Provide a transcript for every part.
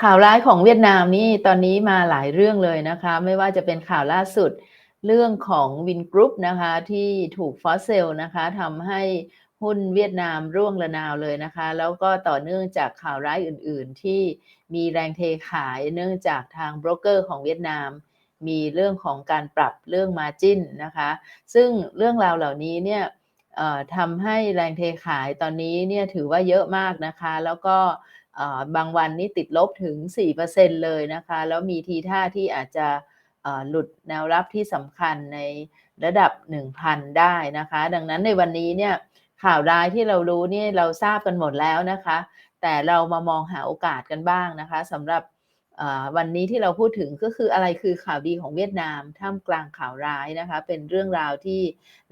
ข่าวร้ายของเวียดนามนี่ตอนนี้มาหลายเรื่องเลยนะคะ ไม่ว่าจะเป็นข่าวล่าสุดเรื่องของวินกรุ๊ปนะคะที่ถูกฟอสเซลนะคะทำให้หุ้นเวียดนามร่วงระนาวเลยนะคะ แล้วก็ต่อเนื่องจากข่าวร้ายอื่น ๆ ที่มีแรงเทขายเนื่องจากทางโบรกเกอร์ของเวียดนาม มีเรื่องของการปรับเรื่องมาจินนะคะ ซึ่งเรื่องราวเหล่านี้เนี่ยทำให้แรงเทขายตอนนี้เนี่ยถือว่าเยอะมากนะคะ แล้วก็ บางวันนี้ติดลบถึง 4%เลยนะคะ แล้วมีทีท่าที่อาจจะหลุดแนวรับที่สำคัญในระดับ 1,000 ได้นะคะ ดังนั้นในวันนี้เนี่ยข่าวร้ายที่เรารู้นี่เราทราบกันหมดแล้วนะคะ แต่เรามามองหาโอกาสกันบ้างนะคะสำหรับวันนี้ที่เราพูดถึงก็คืออะไรคือข่าวดีของเวียดนามท่ามกลางข่าวร้ายนะคะ เป็นเรื่องราวที่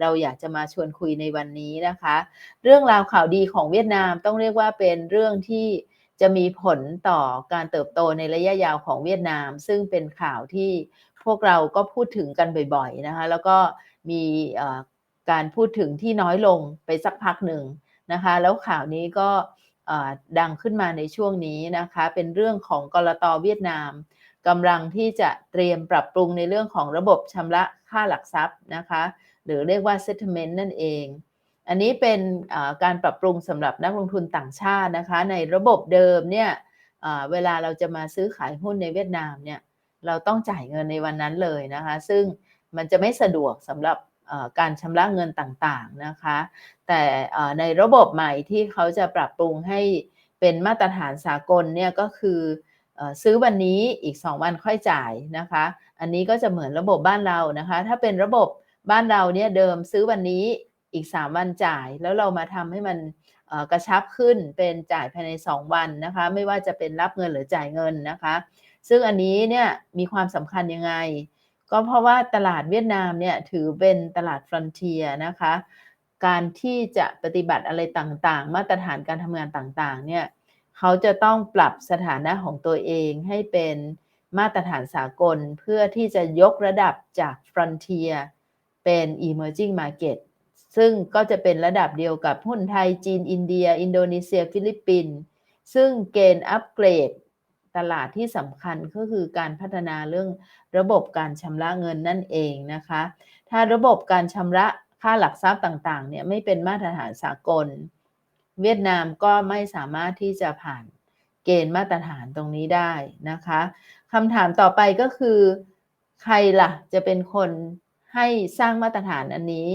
เราอยากจะมาชวนคุยในวันนี้นะคะ เรื่องราวข่าวดีของเวียดนามต้องเรียกว่าเป็นเรื่องที่ จะมีผลต่อการเติบโตในระยะยาวของเวียดนาม ซึ่งเป็นข่าวที่พวกเราก็พูดถึงกันบ่อยๆนะคะแล้วก็มีการพูดถึงที่น้อยลงไปสักพักหนึ่งนะคะแล้วข่าวนี้ก็ดังขึ้นมาในช่วงนี้นะคะเป็นเรื่องของกรตเวียดนามกำลังที่จะเตรียมปรับปรุงในเรื่องของระบบชำระค่าหลักทรัพย์นะคะหรือเรียกว่า settlement นั่นเอง อันนี้เป็นการปรับปรุงสำหรับนักลงทุนต่างชาตินะคะ ในระบบเดิมเนี่ยเวลาเราจะมาซื้อขายหุ้นในเวียดนามเนี่ยเราต้องจ่ายเงินในวันนั้นเลยนะคะ ซึ่งมันจะไม่สะดวกสำหรับการชำระเงินต่างๆนะคะ แต่ในระบบใหม่ที่เขาจะปรับปรุงให้เป็นมาตรฐานสากลเนี่ยก็คือซื้อวันนี้อีก 2 วันค่อยจ่ายนะคะ อันนี้ก็จะเหมือนระบบบ้านเรานะคะ ถ้าเป็นระบบบ้านเราเนี่ยเดิมซื้อวันนี้ อีก 3 วันจ่าย แล้วเรามาทำให้มันกระชับขึ้นเป็นจ่ายภายใน 2 วันนะคะ ไม่ว่าจะเป็นรับเงินหรือจ่ายเงินนะคะ ซึ่งอันนี้เนี่ยมีความสำคัญยังไง ก็เพราะว่าตลาดเวียดนามเนี่ยถือเป็นตลาดฟรอนเทียนะคะ การที่จะปฏิบัติอะไรต่างๆ มาตรฐานการทำงานต่างๆเนี่ยเขาจะต้องปรับสถานะของตัวเองให้เป็นมาตรฐานสากลเพื่อที่จะยกระดับจากฟรอนเทียเป็น emerging market ซึ่งก็จะเป็นระดับเดียวกับหุ้นไทยจีน อินเดีย อินโดนีเซีย ฟิลิปปินส์ซึ่งเกณฑ์อัปเกรดตลาดที่สำคัญก็คือการพัฒนาเรื่องระบบการชำระเงินนั่นเองนะคะ ถ้าระบบการชำระค่าหลักทรัพย์ต่างๆเนี่ยไม่เป็นมาตรฐานสากล เวียดนามก็ไม่สามารถที่จะผ่านเกณฑ์มาตรฐานตรงนี้ได้นะคะคำถามต่อไปก็คือ ใครล่ะจะเป็นคนให้สร้างมาตรฐานอันนี้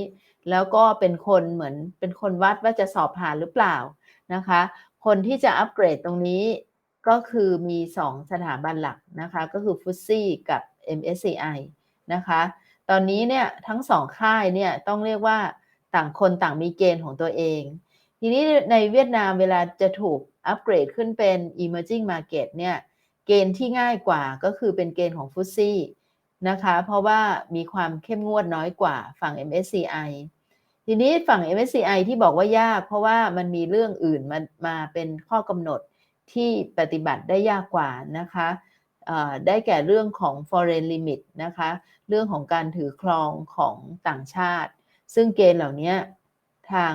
แล้วก็เป็นคนเหมือนเป็นคนวัดว่าจะสอบผ่านหรือเปล่านะคะ คนที่จะอัปเกรดตรงนี้ก็คือมี 2 สถาบันหลักนะคะ ก็คือฟุตซี่กับ MSCI นะคะ ตอนนี้เนี่ยทั้งสองค่ายเนี่ยต้องเรียกว่าต่างคนต่างมีเกณฑ์ของตัวเอง ทีนี้ในเวียดนามเวลาจะถูกอัปเกรดขึ้นเป็น emerging market เนี่ยเกณฑ์ที่ง่ายกว่าก็คือเป็นเกณฑ์ของฟุตซี่นะคะ เพราะว่ามีความเข้มงวดน้อยกว่าฝั่ง MSCI ทีนี้ฝั่ง MSCI ที่บอกว่ายาก เพราะว่ามันมีเรื่องอื่นมามาเป็นข้อกำหนดที่ปฏิบัติได้ยากกว่านะคะได้แก่เรื่องของ foreign limit นะคะ เรื่องของการถือครองของต่างชาติ ซึ่งเกณฑ์เหล่านี้ทาง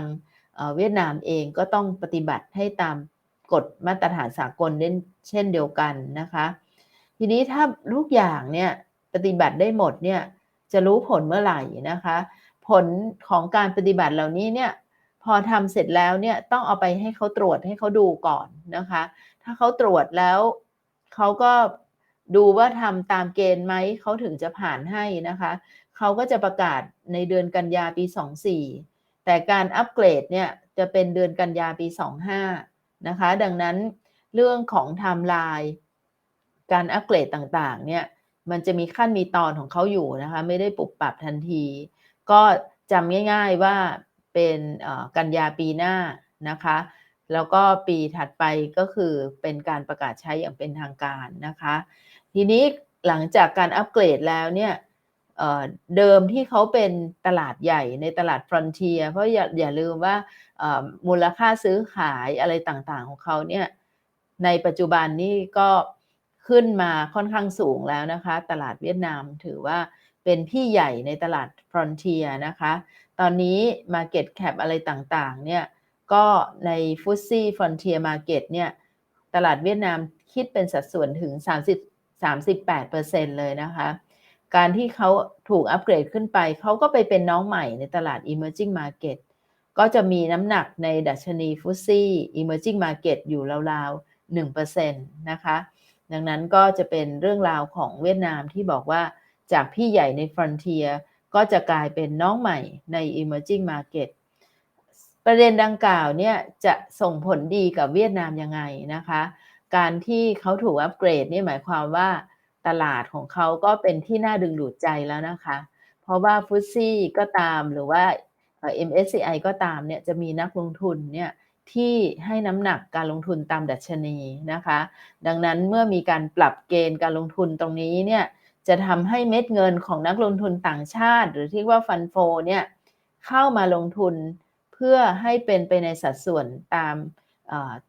เวียดนามเองก็ต้องปฏิบัติให้ตามกฎมาตรฐานสากลเช่นเดียวกันนะคะ ทีนี้ถ้าทุกอย่างเนี่ยปฏิบัติได้หมดเนี่ยจะรู้ผลเมื่อไหร่นะคะ ผลของการปฏิบัติเหล่านี้เนี่ยพอทำเสร็จแล้วเนี่ยต้องเอาไปให้เขาตรวจให้เขาดูก่อนนะคะ ถ้าเขาตรวจแล้วเขาก็ดูว่าทำตามเกณฑ์ไหมเขาถึงจะผ่านให้นะคะเขาก็จะประกาศในเดือนกันยาปี 24 แต่การอัปเกรดเนี่ยจะเป็นเดือนกันยาปี 25 นะคะ ดังนั้นเรื่องของไทม์ไลน์การอัปเกรดต่างๆเนี่ยมันจะมีขั้นมีตอนของเขาอยู่นะคะ ไม่ได้ปรับปรับทันที ก็จำง่ายๆว่าเป็นกันยาปีหน้านะคะ แล้วก็ปีถัดไปก็คือเป็นการประกาศใช้อย่างเป็นทางการนะคะ ทีนี้หลังจากการอัปเกรดแล้วเนี่ยเดิมที่เขาเป็นตลาดใหญ่ในตลาดฟรอนเทียเพราะอย่าอย่าลืมว่ามูลค่าซื้อขายอะไรต่างๆของเขาเนี่ยในปัจจุบันนี่ก็ขึ้นมาค่อนข้างสูงแล้วนะคะ ตลาดเวียดนามถือว่า เป็นพี่ใหญ่ในตลาดฟรอนเทียนะคะ ตอนนี้ Market Cap อะไรต่างๆ เนี่ย ก็ใน f ุ s ซี่ Frontier Market เนี่ย ตลาดเวียดนามคิดเป็นสัดส่วนถึง 30 38%เลยนะคะ การที่เขาถูกอัปเกรดขึ้นไป เขาก็ไปเป็นน้องใหม่ในตลาด emerging market ก็จะมีน้ำหนักในดัชนีฟุตซี่ emerging market อยู่ราวๆ1%นะคะ ดังนั้นก็จะเป็นเรื่องราวของเวียดนามที่บอกว่า จากพี่ใหญ่ใน frontier ก็จะกลายเป็นน้องใหม่ใน emerging market ประเด็นดังกล่าวเนี่ยจะส่งผลดีกับเวียดนามยังไงนะคะ การที่เขาถูกอัปเกรดนี่หมายความว่าตลาดของเขาก็เป็นที่น่าดึงดูดใจแล้วนะคะ เพราะว่าฟุตซี่ก็ตามหรือว่า MSCI ก็ตามเนี่ยจะมีนักลงทุนเนี่ยที่ให้น้ำหนักการลงทุนตามดัชนีนะคะ ดังนั้นเมื่อมีการปรับเกณฑ์การลงทุนตรงนี้เนี่ย จะทำให้เม็ดเงินของนักลงทุนต่างชาติ หรือที่ว่าฟันโฟเนี่ยเข้ามาลงทุนเพื่อให้เป็นไปในสัดส่วนตาม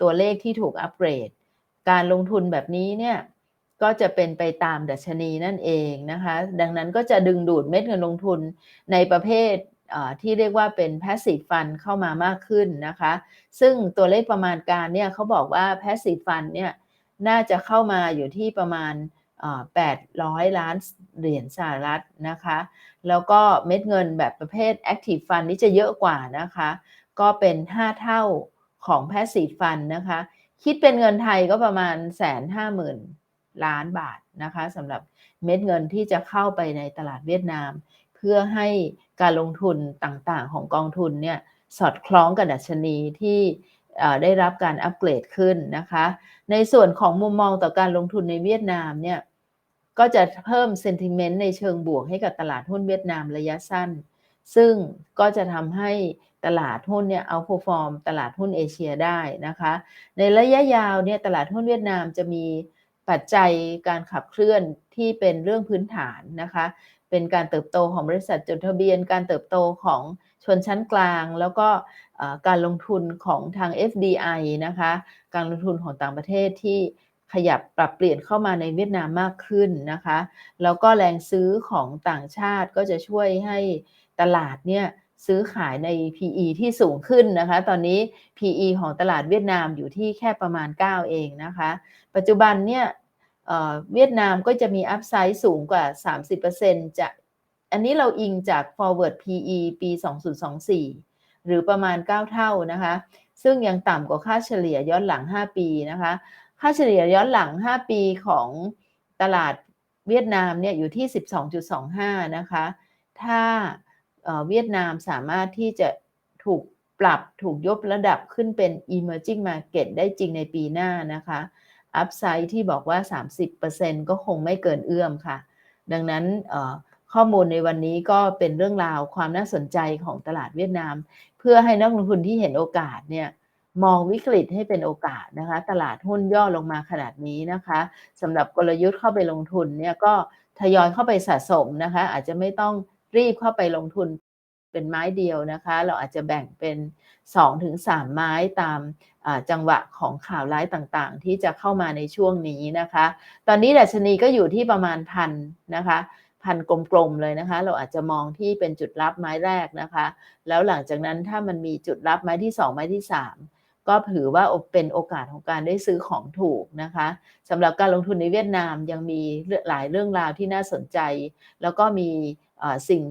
ตัวเลขที่ถูกอัปเกรด การลงทุนแบบนี้เนี่ยก็จะเป็นไปตามดัชนีนั่นเองนะคะ ดังนั้นก็จะดึงดูดเม็ดเงินลงทุนในประเภทที่เรียกว่าเป็น passive fund เข้ามามากขึ้นนะคะ ซึ่งตัวเลขประมาณการเนี่ยเขาบอกว่า passive fund เนี่ยน่าจะเข้ามาอยู่ที่ประมาณ 800 ล้านเหรียญสหรัฐนะคะ แล้วก็เม็ดเงินแบบประเภท active fund นี่จะเยอะกว่านะคะ ก็เป็น 5 เท่าของ passive fund นะคะ คิดเป็นเงินไทยก็ประมาณแสนห้าหมื่นล้านบาทนะคะสำหรับเม็ดเงินที่จะเข้าไปในตลาดเวียดนาม เพื่อให้การลงทุนต่างๆ ของกองทุนเนี่ยสอดคล้องกับดัชนีที่ได้รับการอัปเกรดขึ้นนะคะ ในส่วนของมุมมองต่อการลงทุนในเวียดนามเนี่ย ก็จะเพิ่มเซนติเมนต์ในเชิงบวกให้กับตลาดหุ้นเวียดนามระยะสั้น ซึ่งก็จะทำให้ตลาดหุ้นเนี่ยเอาพอฟอร์มตลาดหุ้นเอเชียได้นะคะ ในระยะยาวเนี่ยตลาดหุ้นเวียดนามจะมีปัจจัยการขับเคลื่อนที่เป็นเรื่องพื้นฐานนะคะ เป็นการเติบโตของบริษัทจดทะเบียน การเติบโตของชนชั้นกลาง แล้วก็การลงทุนของทาง FDI นะคะ การลงทุนของต่างประเทศที่ ขยับปรับเปลี่ยนเข้ามาในเวียดนามมากขึ้นนะคะ แล้วก็แรงซื้อของต่างชาติก็จะช่วยให้ตลาดเนี่ยซื้อขายใน PE ที่สูงขึ้นนะคะ ตอนนี้ PE ของตลาดเวียดนามอยู่ที่แค่ประมาณ 9 เองนะคะ ปัจจุบันเนี่ยเวียดนามก็จะมีอัพไซด์สูงกว่า 30%จะอันนี้เราอิงจาก forward PE ปี 2024 หรือประมาณ 9 เท่านะคะ ซึ่งยังต่ำกว่าค่าเฉลี่ยย้อนหลัง 5 ปีนะคะ ค่าเฉลี่ยย้อนหลัง 5 ปีของตลาดเวียดนามเนี่ยอยู่ที่ 12.25 นะคะ ถ้าเวียดนามสามารถที่จะถูกปรับถูกยกระดับขึ้นเป็น emerging market ได้จริงในปีหน้านะคะอัพไซด์ที่บอกว่า 30%ก็คงไม่เกินเอื้อมค่ะ ดังนั้นข้อมูลในวันนี้ก็เป็นเรื่องราวความน่าสนใจของตลาดเวียดนาม เพื่อให้นักลงทุนที่เห็นโอกาสเนี่ย มองวิกฤตให้เป็นโอกาสนะคะ ตลาดหุ้นย่อลงมาขนาดนี้นะคะสำหรับกลยุทธ์เข้าไปลงทุนเนี่ยก็ทยอยเข้าไปสะสมนะคะ อาจจะไม่ต้องรีบเข้าไปลงทุนเป็นไม้เดียวนะคะ เราอาจจะแบ่งเป็น2-3ไม้ตามจังหวะของข่าวร้ายต่างๆ ที่จะเข้ามาในช่วงนี้นะคะ ตอนนี้ดัชนีก็อยู่ที่ประมาณพันนะคะพันกลมๆเลยนะคะ เราอาจจะมองที่เป็นจุดรับไม้แรกนะคะ แล้วหลังจากนั้นถ้ามันมีจุดรับไม้ที่ 2 ไม้ที่ 3 ก็ถือว่าเป็นโอกาสของการได้ซื้อของถูกนะคะสำหรับการลงทุนในเวียดนามยังมีหลายเรื่องราวที่น่าสนใจ แล้วก็มีสิ่ง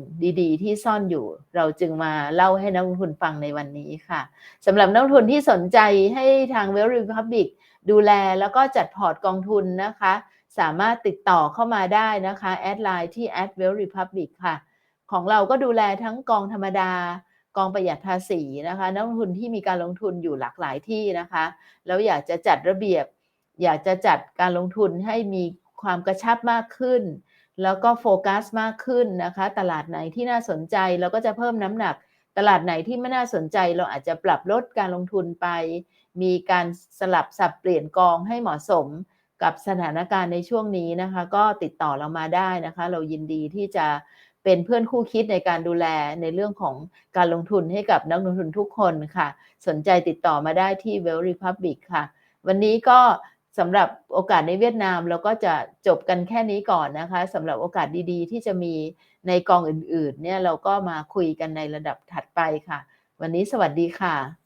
ดีๆ ที่ซ่อนอยู่ เราจึงมาเล่าให้นักลงทุนฟังในวันนี้ค่ะสำหรับนักลงทุนที่สนใจให้ทาง w e l l Republic ดูแลแล้วก็จัดพอร์ตกองทุนนะคะ สามารถติดต่อเข้ามาได้นะคะ แอดไลน์ที่ a d w e l l Republic ค่ะ ของเราก็ดูแลทั้งกองธรรมดา กองประหยัดภาษีนะคะนักลงทุนที่มีการลงทุนอยู่หลากหลายที่นะคะแล้วอยากจะจัดระเบียบ อยากจะจัดการลงทุนให้มีความกระชับมากขึ้น แล้วก็โฟกัสมากขึ้นนะคะ ตลาดไหนที่น่าสนใจเราก็จะเพิ่มน้ำหนัก ตลาดไหนที่ไม่น่าสนใจ เราอาจจะปรับลดการลงทุนไป มีการสลับสับเปลี่ยนกองให้เหมาะสมกับสถานการณ์ในช่วงนี้นะคะ ก็ติดต่อเรามาได้นะคะ เรายินดีที่จะ เป็นเพื่อนคู่คิดในการดูแลในเรื่องของการลงทุนให้กับนักลงทุนทุกคนค่ะ สนใจติดต่อมาได้ที่ w e l l Republic ค่ะ วันนี้ก็สำหรับโอกาสในเวียดนามเราก็จะจบกันแค่นี้ก่อนนะคะสำหรับโอกาสดีๆ ที่จะมีในกองอื่นๆ เนี่ยเราก็มาคุยกันในระดับถัดไปค่ะ วันนี้สวัสดีค่ะ